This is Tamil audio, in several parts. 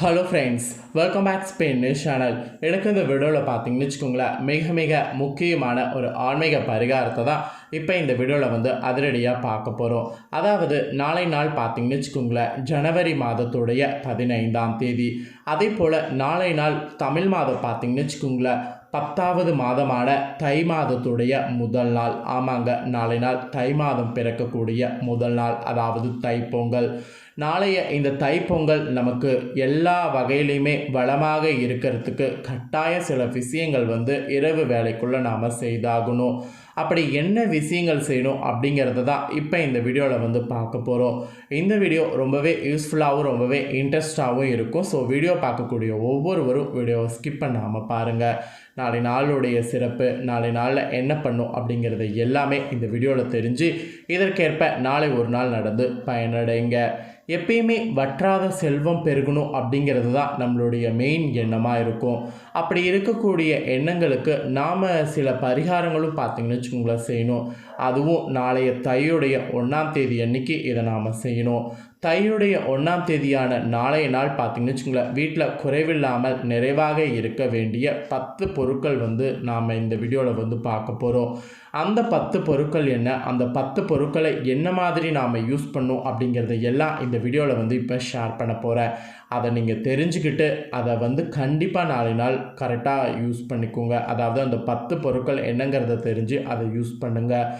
Hello friends welcome back Spain channel எனக்கு இந்த வீடியோவில் பார்த்தீங்கன்னு வச்சுக்கோங்களேன் மிக மிக முக்கியமான ஒரு ஆன்மீக பரிகாரத்தை தான் இப்போ இந்த வீடியோவில் வந்து அதிரடியாக பார்க்க போகிறோம் அதாவது நாளை நாள் பார்த்தீங்கன்னு வச்சுக்கோங்களேன் ஜனவரி மாதத்துடைய பதினைந்தாம் தேதி. அதே போல் நாளை நாள் தமிழ் மாதம் பார்த்தீங்கன்னு வச்சுக்கோங்களேன் பத்தாவது மாதமான தை மாதத்துடைய முதல் நாள். ஆமாங்க நாளை நாள் தை மாதம் பிறக்கக்கூடிய முதல் நாள். அதாவது தைப்பொங்கல். நாளைய இந்த தைப்பொங்கல் நமக்கு எல்லா வகையிலையுமே வளமாக இருக்கிறதுக்கு கட்டாய சில விஷயங்கள் வந்து இரவு வேலைக்குள்ளே நாம் செய்தாகணும். அப்படி என்ன விஷயங்கள் செய்யணும் அப்படிங்கிறத தான் இப்போ இந்த வீடியோவில் வந்து பார்க்க போகிறோம் இந்த வீடியோ ரொம்பவே யூஸ்ஃபுல்லாகவும் ரொம்பவே இன்ட்ரெஸ்டாகவும் இருக்கும். ஸோ வீடியோ பார்க்கக்கூடிய ஒவ்வொருவரும் வீடியோவை ஸ்கிப் பண்ணாமல் பாருங்கள் நாளை நாளுடைய சிறப்பு நாளை நாளில் என்ன பண்ணும் அப்படிங்கிறத எல்லாமே இந்த வீடியோவில் தெரிஞ்சு இதற்கேற்ப நாளை ஒரு நாள் நடந்து பயனடைங்க. எப்பயுமே வற்றாத செல்வம் பெருகணும் அப்படிங்கிறது தான் நம்மளுடைய மெயின் எண்ணமாக இருக்கும். அப்படி இருக்கக்கூடிய எண்ணங்களுக்கு நாம் சில பரிகாரங்களும் பார்த்திங்கன்னு வச்சுக்கோங்களேன் செய்யணும். அதுவும் நாளைய தையுடைய ஒன்றாம் தேதி அன்னைக்கு இதை நாம் செய்யணும். தையுடைய ஒன்றாம் தேதியான நாளைய நாள் பார்த்திங்கன்னு வச்சுங்களேன் வீட்டில் குறைவில்லாமல் நிறைவாக இருக்க வேண்டிய பத்து பொருட்கள் வந்து நாம் இந்த வீடியோவில் வந்து பார்க்க போகிறோம் அந்த பத்து பொருட்கள் என்ன அந்த பத்து பொருட்களை என்ன மாதிரி நாம் யூஸ் பண்ணோம் அப்படிங்கிறத எல்லாம் இந்த வீடியோவில் வந்து இப்போ ஷேர் பண்ண போகிறேன் அதை நீங்கள் தெரிஞ்சுக்கிட்டு அதை வந்து கண்டிப்பாக நாளை நாள் கரெக்டாக யூஸ் பண்ணிக்கோங்க. அதாவது அந்த பத்து பொருட்கள் என்னங்கிறத தெரிஞ்சு அதை யூஸ் பண்ணுங்கள்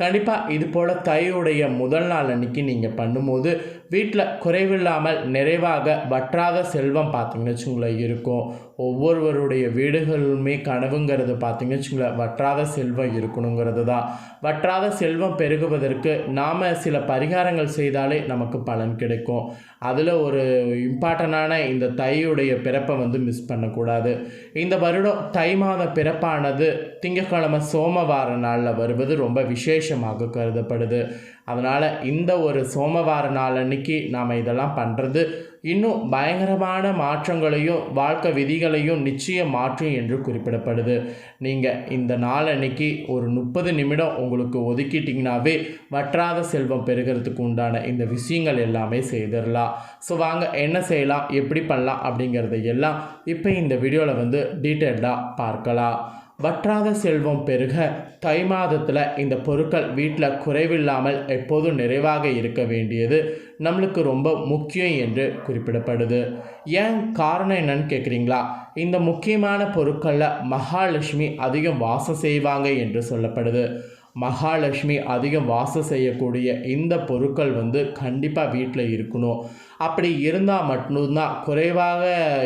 கண்டிப்பாக இது போல் தையுடைய முதல் நாள் அன்னைக்கு நீங்கள் பண்ணும்போது வீட்டில் குறைவில்லாமல் நிறைவாக வற்றாத செல்வம் பார்த்தீங்கன்னு வச்சுங்களேன் இருக்கும். ஒவ்வொருவருடைய வீடுகளுமே கனவுங்கிறது பார்த்தீங்கன்னு வச்சுங்களேன் வற்றாத செல்வம் இருக்கணுங்கிறது தான். வற்றாத செல்வம் பெருகுவதற்கு நாம் சில பரிகாரங்கள் செய்தாலே நமக்கு பலன் கிடைக்கும். அதில் ஒரு இம்பார்ட்டண்டான இந்த தையுடைய பிறப்பை வந்து மிஸ் பண்ணக்கூடாது. இந்த வருடம் தை மாத பிறப்பானது திங்கட்கிழமை சோமவார நாளில் வருவது ரொம்ப விசேஷமாக கருதப்படுது. அதனால் இந்த ஒரு சோமவார நாள் அன்னைக்கு நாம் இதெல்லாம் பண்ணுறது இன்னும் பயங்கரமான மாற்றங்களையும் வாழ்க்கை விதிகளையும் நிச்சயம் மாற்றும் என்று குறிப்பிடப்படுது. நீங்கள் இந்த நாள் அன்னைக்கு ஒரு முப்பது நிமிடம் உங்களுக்கு ஒதுக்கிட்டிங்கனாவே வற்றாத செல்வம் பெறுகிறதுக்கு உண்டான இந்த விஷயங்கள் எல்லாமே செய்திடலாம். ஸோ வாங்க என்ன செய்யலாம் எப்படி பண்ணலாம் அப்படிங்கிறத எல்லாம் இப்போ இந்த வீடியோவில் வந்து டீட்டெயில்டாக பார்க்கலாம். வற்றாத செல்வம் பெருக தை மாதத்தில் இந்த பொருட்கள் வீட்டில் குறைவில்லாமல் எப்போதும் நிறைவாக இருக்க வேண்டியது நம்மளுக்கு ரொம்ப முக்கியம் என்று குறிப்பிடப்படுது. ஏன் காரணம் என்னன்னு கேட்குறீங்களா இந்த முக்கியமான பொருட்களில் மகாலட்சுமி அதிகம் வாசம் செய்வாங்க என்று சொல்லப்படுது. மகாலட்சுமி அதிகம் வாசம் செய்யக்கூடிய இந்த பொருட்கள் வந்து கண்டிப்பாக வீட்டில் இருக்கணும். அப்படி இருந்தால் மட்டும்தான் குறைவாக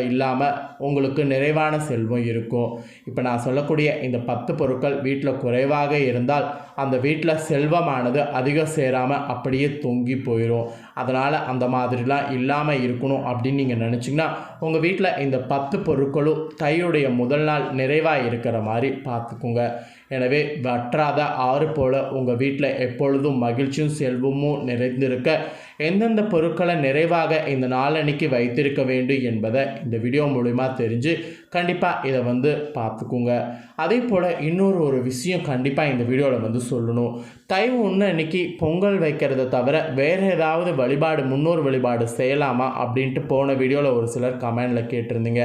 இல்லாமல் உங்களுக்கு நிறைவான செல்வம் இருக்கும். இப்போ நான் சொல்லக்கூடிய இந்த பத்து பொருட்கள் வீட்டில் குறைவாக இருந்தால் அந்த வீட்டில் செல்வமானது அதிகம் சேராமல் அப்படியே தொங்கி போயிடும் அதனால் அந்த மாதிரிலாம் இல்லாமல் இருக்கணும் அப்படின்னு நீங்கள் நினச்சிங்கன்னா உங்கள் வீட்டில் இந்த பத்து பொருட்களும் தையுடைய முதல் நாள் நிறைவாக இருக்கிற மாதிரி பார்த்துக்குங்க எனவே வற்றாத ஆறு போல் உங்கள் வீட்டில் எப்பொழுதும் மகிழ்ச்சியும் செல்வமும் நிறைந்திருக்க எந்தெந்த பொருட்களை நிறைவாக இந்த நாளன்னைக்கு வைத்திருக்க வேண்டும் என்பதை இந்த வீடியோ மூலிமா தெரிஞ்சு கண்டிப்பாக இதை வந்து பார்த்துக்குங்க. அதே போல் இன்னொரு ஒரு விஷயம் கண்டிப்பாக இந்த வீடியோவில் வந்து சொல்லணும். தை ஒன்று அன்னைக்கு பொங்கல் வைக்கிறத தவிர வேறு ஏதாவது வழிபாடு முன்னோர் வழிபாடு செய்யலாமா அப்படின்ட்டு போன வீடியோவில் ஒரு சிலர் கமெண்டில் கேட்டிருந்தீங்க.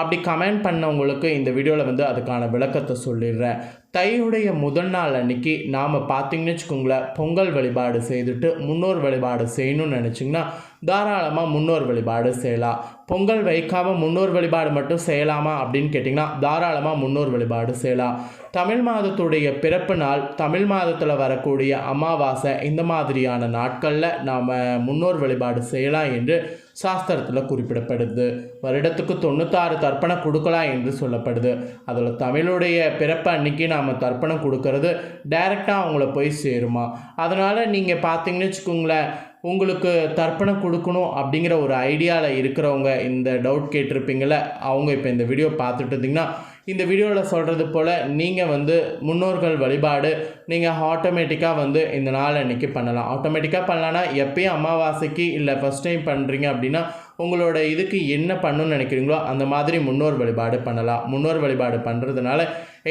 அப்படி கமெண்ட் பண்ணவங்களுக்கு இந்த வீடியோவில் வந்து அதுக்கான விளக்கத்தை சொல்லிடுறேன். தையுடைய முதல் நாள் அன்னைக்கு நாம் பார்த்தீங்கன்னு வச்சுக்கோங்களேன் பொங்கல் வழிபாடு செய்துட்டு முன்னோர் வழிபாடு செய்யணும்னு நினச்சிங்கன்னா தாராளமாக முன்னோர் வழிபாடு செய்யலாம். பொங்கல் வைக்காமல் முன்னோர் வழிபாடு மட்டும் செய்யலாமா அப்படின்னு கேட்டிங்கன்னா தாராளமாக முன்னோர் வழிபாடு செய்யலாம். தமிழ் மாதத்துடைய பிறப்பு நாள் தமிழ் மாதத்தில் வரக்கூடிய அமாவாசை இந்த மாதிரியான நாட்களில் நாம் முன்னோர் வழிபாடு செய்யலாம் என்று சாஸ்திரத்தில் குறிப்பிடப்படுது. வருடத்துக்கு தொண்ணூத்தாறு தர்ப்பணம் கொடுக்கலாம் என்று சொல்லப்படுது. அதில் தமிழுடைய பிறப்பு அன்னைக்கு நாம் தர்ப்பணம் கொடுக்கறது டைரெக்டாக அவங்கள போய் சேருமா. அதனால் நீங்கள் பார்த்தீங்கன்னு வச்சுக்கோங்களேன் உங்களுக்கு தர்ப்பணம் கொடுக்கணும் அப்படிங்கிற ஒரு ஐடியாவில் இருக்கிறவங்க இந்த டவுட் கேட்டிருப்பீங்கள அவங்க இப்போ இந்த வீடியோ பார்த்துட்டு இருந்தீங்கன்னா இந்த வீடியோவில் சொல்கிறது போல் நீங்கள் வந்து முன்னோர்கள் வழிபாடு நீங்கள் ஆட்டோமேட்டிக்காக வந்து இந்த நாள் அன்றைக்கி பண்ணலாம். ஆட்டோமேட்டிக்காக பண்ணலான்னா எப்பயும் அமாவாசைக்கு இல்லை ஃபஸ்ட் டைம் பண்ணுறீங்க அப்படின்னா உங்களோட இதுக்கு என்ன பண்ணணும்னு நினைக்கிறீங்களோ அந்த மாதிரி முன்னோர் வழிபாடு பண்ணலாம். முன்னோர் வழிபாடு பண்ணுறதுனால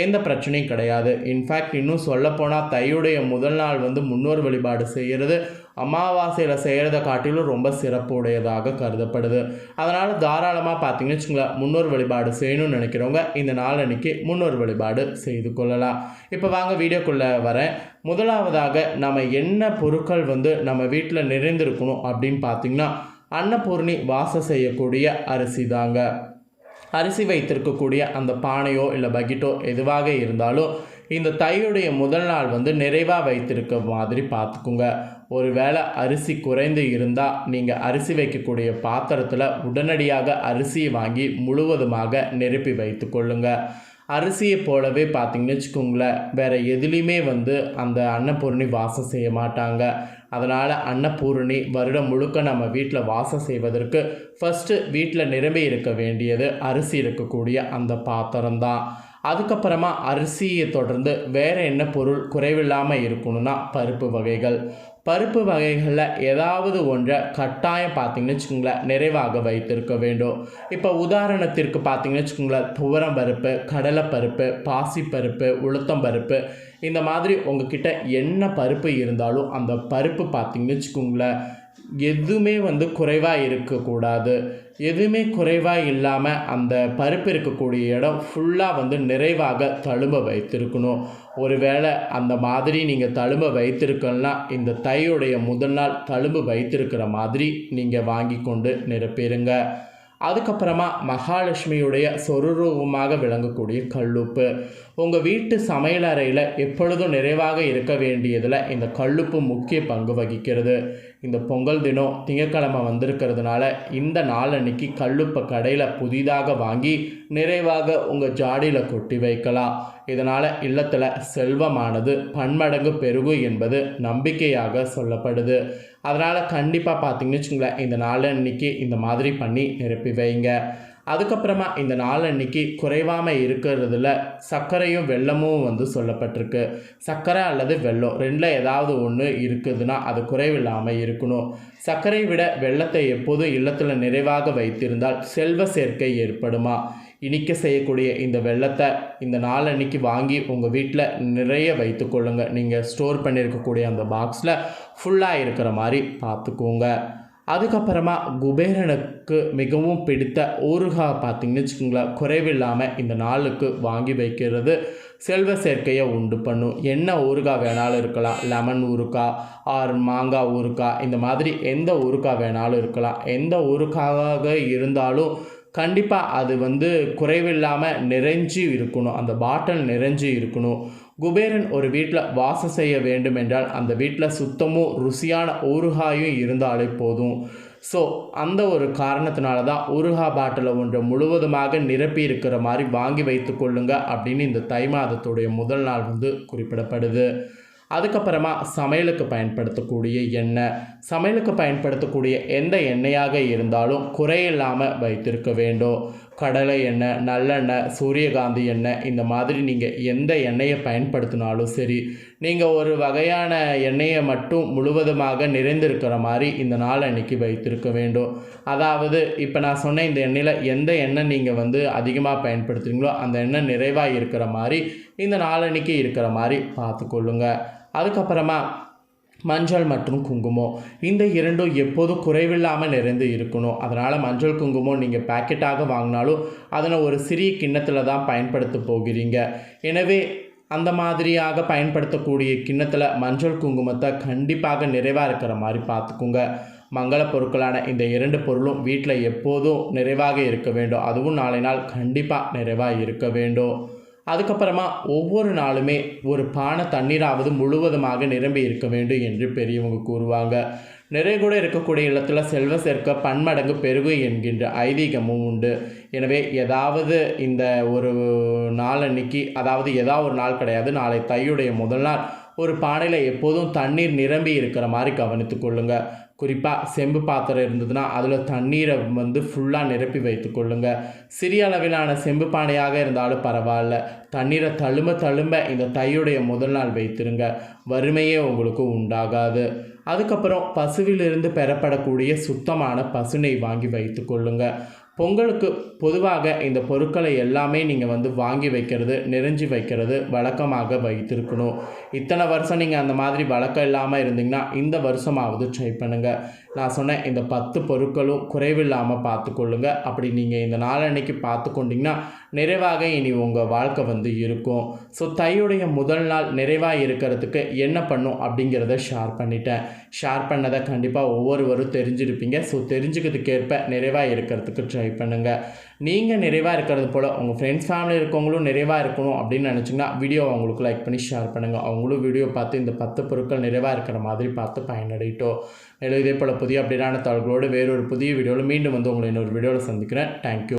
எந்த பிரச்சனையும் கிடையாது. இன்ஃபேக்ட் இன்னும் சொல்லப்போனால் தையுடைய முதல் நாள் வந்து முன்னோர் வழிபாடு செய்கிறது அமாவாசையில் செய்கிறத காட்டிலும் ரொம்ப சிறப்புடையதாக கருதப்படுது. அதனால் தாராளமாக பார்த்தீங்கன்னு வச்சுங்களேன் முன்னோர் வழிபாடு செய்யணும்னு நினைக்கிறவங்க இந்த நாள் அன்னைக்கு முன்னோர் வழிபாடு செய்து கொள்ளலாம். இப்போ வாங்க வீடியோக்குள்ளே வரேன். முதலாவதாக நம்ம என்ன பொருட்கள் வந்து நம்ம வீட்டில் நிறைந்திருக்கணும் அப்படின்னு பார்த்தீங்கன்னா அன்னபூர்ணி வாசம் செய்யக்கூடிய அரிசி தாங்க. அரிசி வைத்திருக்கக்கூடிய அந்த பானையோ இல்லை பக்கெட்டோ எதுவாக இருந்தாலும் இந்த தையுடைய முதல் நாள் வந்து நிறைவாக வைத்திருக்க மாதிரி பார்த்துக்குங்க ஒருவேளை அரிசி குறைந்து இருந்தால் நீங்கள் அரிசி வைக்கக்கூடிய பாத்திரத்தில் உடனடியாக அரிசியை வாங்கி முழுவதுமாக நிரப்பி வைத்து கொள்ளுங்கள் அரிசியை போலவே பார்த்திங்கன்னு வச்சுக்கோங்களேன் வேறு எதுலேயுமே வந்து அந்த அன்னபூரணி வாசம் செய்ய மாட்டாங்க. அதனால் அன்னபூரணி வருடம் முழுக்க நம்ம வீட்டில் வாசம் செய்வதற்கு ஃபஸ்ட்டு வீட்டில் நிரம்பி இருக்க வேண்டியது அரிசி இருக்கக்கூடிய அந்த பாத்திரம் தான் அதுக்கப்புறமா அரிசியை தொடர்ந்து வேறு என்ன பொருள் குறைவில்லாமல் இருக்கணும்னா பருப்பு வகைகள். பருப்பு வகைகளில் ஏதாவது ஒன்றை கட்டாயம் பார்த்தீங்கன்னு வச்சுக்கோங்களேன் நிறைவாக வைத்திருக்க வேண்டும். இப்போ உதாரணத்திற்கு பார்த்தீங்கன்னு வச்சுக்கோங்களேன் துவரம் பருப்பு கடலைப்பருப்பு பாசிப்பருப்பு உளுத்தம் பருப்பு இந்த மாதிரி உங்ககிட்ட என்ன பருப்பு இருந்தாலும் அந்த பருப்பு பார்த்தீங்கன்னு வச்சுக்கோங்களேன் எதுவுமே வந்து குறைவாக இருக்கக்கூடாது. எதுவுமே குறைவாக இல்லாமல் அந்த பருப்பு இருக்கக்கூடிய இடம் ஃபுல்லாக வந்து நிறைவாக தழும்ப வைத்திருக்கணும். ஒருவேளை அந்த மாதிரி நீங்கள் தழும்ப வைத்திருக்கலனா இந்த தையுடைய முதல் நாள் தழும்பு வைத்திருக்கிற மாதிரி நீங்கள் வாங்கி கொண்டு நிரப்பிடுங்க அதுக்கப்புறமா மகாலட்சுமியுடைய சொருரூபமாக விளங்கக்கூடிய கல்லுப்பு. உங்கள் வீட்டு சமையலறையில் எப்பொழுதும் நிறைவாக இருக்க வேண்டியதில் இந்த கல்லுப்பு முக்கிய பங்கு வகிக்கிறது. இந்த பொங்கல் தினம் திங்கக்கிழமை வந்திருக்கிறதுனால இந்த நாள் அன்னைக்கு கல்லுப்பை கடையில் புதிதாக வாங்கி நிறைவாக உங்கள் ஜாடியில் கொட்டி வைக்கலாம். இதனால் இல்லத்தில் செல்வமானது பன்மடங்கு பெருகும் என்பது நம்பிக்கையாக சொல்லப்படுது. அதனால் கண்டிப்பாக பார்த்தீங்கன்னு வச்சுங்களேன் இந்த நாள் அன்னைக்கு இந்த மாதிரி பண்ணி நிரப்பி வைங்க. அதுக்கப்புறமா இந்த நாள் அன்னைக்கு குறைவாமல் இருக்கிறதுல சர்க்கரையும் வெள்ளமும் வந்து சொல்லப்பட்டிருக்கு. சர்க்கரை அல்லது வெள்ளம் ரெண்டில் ஏதாவது ஒன்று இருக்குதுன்னா அது குறைவில்லாமல் இருக்கணும். சர்க்கரை விட வெள்ளத்தை எப்போதும் இல்லத்தில் நிறைவாக வைத்திருந்தால் செல்வ சேர்க்கை ஏற்படுமா? இனிக்க செய்யக்கூடிய இந்த வெள்ளத்தை இந்த நாள் அன்னைக்கு வாங்கி உங்கள் வீட்டில் நிறைய வைத்துக்கொள்ளுங்கள் நீங்கள் ஸ்டோர் பண்ணியிருக்கக்கூடிய அந்த பாக்ஸில் ஃபுல்லாக இருக்கிற மாதிரி பார்த்துக்கோங்க. அதுக்கப்புறமா குபேரனுக்கு மிகவும் பிடித்த ஊறுகாய் பார்த்தீங்கன்னு வச்சுக்கோங்களேன். குறைவில்லாமல் இந்த நாளுக்கு வாங்கி வைக்கிறது செல்வ சேர்க்கையை உண்டு பண்ணும். என்ன ஊறுகாய் வேணாலும் இருக்கலாம். லெமன் ஊறுகாய் ஆர் மாங்காய் ஊறுகாய் இந்த மாதிரி எந்த ஊறுகாய் வேணாலும் இருக்கலாம். எந்த ஊறுகாயாக இருந்தாலும் கண்டிப்பாக அது வந்து குறைவில்லாமல் நிறைஞ்சு இருக்கணும். அந்த பாட்டில் நிறைஞ்சு இருக்கணும். குபேரன் ஒரு வீட்டில் வாசம் செய்ய வேண்டுமென்றால் அந்த வீட்டில் சுத்தமும் ருசியான ஊறுகாயும் இருந்தாலே போதும். ஸோ அந்த ஒரு காரணத்தினால தான் ஊறுகா பாட்டிலை ஒன்றை முழுவதுமாக நிரப்பி இருக்கிற மாதிரி வாங்கி வைத்து கொள்ளுங்க அப்படின்னு இந்த தை மாதத்துடைய முதல் நாள் வந்து குறிப்பிடப்படுது. அதுக்கப்புறமா சமையலுக்கு பயன்படுத்தக்கூடிய எண்ணெய் சமையலுக்கு பயன்படுத்தக்கூடிய எந்த எண்ணெயாக இருந்தாலும் குறையில்லாமல் வைத்திருக்க வேண்டும். கடலை எண்ணெய் நல்லெண்ணெய் சூரியகாந்தி எண்ணெய் இந்த மாதிரி நீங்கள் எந்த எண்ணெயை பயன்படுத்தினாலும் சரி நீங்கள் ஒரு வகையான எண்ணெயை மட்டும் முழுவதுமாக நிறைந்திருக்கிற மாதிரி இந்த நாள் அன்னைக்கு வைத்திருக்க வேண்டும். அதாவது இப்போ நான் சொன்ன இந்த எண்ணெயில் எந்த எண்ணெய் நீங்கள் வந்து அதிகமாக பயன்படுத்துகிறீங்களோ அந்த எண்ணெய் நிறைவாக இருக்கிற மாதிரி இந்த நாளன்னைக்கு இருக்கிற மாதிரி பார்த்துக்கொள்ளுங்க. அதுக்கப்புறமா மஞ்சள் மற்றும் குங்குமம். இந்த இரண்டும் எப்போதும் குறைவில்லாமல் நிறைந்து இருக்கணும். அதனால் மஞ்சள் குங்குமம் நீங்கள் பேக்கெட்டாக வாங்கினாலும் அதனை ஒரு சிறிய கிண்ணத்தில் தான் பயன்படுத்த போகிறீங்க. எனவே அந்த மாதிரியாக பயன்படுத்தக்கூடிய கிண்ணத்தில் மஞ்சள் குங்குமத்தை கண்டிப்பாக நிறைவாக இருக்கிற மாதிரி பார்த்துக்குங்க. மங்கள பொருட்களான இந்த இரண்டு பொருளும் வீட்டில் எப்போதும் நிறைவாக இருக்க வேண்டும். அதுவும் நாளை நாள் கண்டிப்பாக நிறைவாக இருக்க வேண்டும். அதுக்கப்புறமா ஒவ்வொரு நாளுமே ஒரு பானை தண்ணீராவது முழுவதுமாக நிரம்பி இருக்க வேண்டும் என்று பெரியவங்க கூறுவாங்க. நிறைய கூட இருக்கக்கூடிய இல்லத்தில் செல்வ சேர்க்க பன்மடங்கு பெருகு என்கின்ற ஐதீகமும் உண்டு. எனவே ஏதாவது இந்த ஒரு நாள் அன்னைக்கு அதாவது ஏதாவது ஒரு நாள் கிடையாது நாளை தையுடைய முதல் நாள் ஒரு பானையில் எப்போதும் தண்ணீர் நிரம்பி இருக்கிற மாதிரி கவனித்து கொள்ளுங்கள் குறிப்பாக செம்பு பாத்திரம் இருந்ததுன்னா அதில் தண்ணீரை வந்து ஃபுல்லாக நிரப்பி வைத்து கொள்ளுங்கள் சிறிய அளவிலான செம்பு பானையாக இருந்தாலும் பரவாயில்ல. தண்ணீரை தழும்ப தழும்ப இந்த தையுடைய முதல் நாள் வைத்திருங்க. வறுமையே உங்களுக்கு உண்டாகாது. அதுக்கப்புறம் பசுவிலிருந்து பெறப்படக்கூடிய சுத்தமான பசுனை வாங்கி வைத்து கொள்ளுங்கள் பொங்கலுக்கு பொதுவாக இந்த பொருட்களை எல்லாமே நீங்கள் வந்து வாங்கி வைக்கிறது நிறைஞ்சி வைக்கிறது வழக்கமாக வைத்திருக்கணும். இத்தனை வருஷம் நீங்கள் அந்த மாதிரி வழக்கம் இல்லாமல் இருந்தீங்கன்னா இந்த வருஷமாவது ட்ரை பண்ணுங்கள் நான் சொன்னேன் இந்த பத்து பொருட்களும் குறைவில்லாமல் பார்த்துக்கொள்ளுங்க. அப்படி நீங்கள் இந்த நாளன்னைக்கு பார்த்து கொண்டிங்கன்னா நிறைவாக இனி உங்கள் வாழ்க்கை வந்து இருக்கும். ஸோ தையுடைய முதல் நாள் நிறைவாக இருக்கிறதுக்கு என்ன பண்ணும் அப்படிங்கிறத ஷேர் பண்ணிட்டேன். ஷேர் பண்ணதை கண்டிப்பாக ஒவ்வொருவரும் தெரிஞ்சிருப்பீங்க. ஸோ தெரிஞ்சுக்கிறதுக்கேற்ப நிறைவாக இருக்கிறதுக்கு ட்ரை பண்ணுங்கள் நீங்கள் நிறைவாக இருக்கிறது போல் உங்கள் ஃப்ரெண்ட்ஸ் ஃபேமிலி இருக்கவங்களும் நிறைவாக இருக்கணும் அப்படின்னு நினச்சிங்கன்னா வீடியோ அவங்களுக்கு லைக் பண்ணி ஷேர் பண்ணுங்கள் அவங்களும் வீடியோ பார்த்து இந்த பத்து பொருட்கள் நிறைவாக இருக்கிற மாதிரி பார்த்து பயனடையிட்டோம். மேலும் இதே போல் புதிய அப்டேட்டான தகவல்களோடு வேறொரு புதிய வீடியோவில் மீண்டும் வந்து உங்களை இன்னொரு வீடியோவில் சந்திக்கிறேன். தேங்க்யூ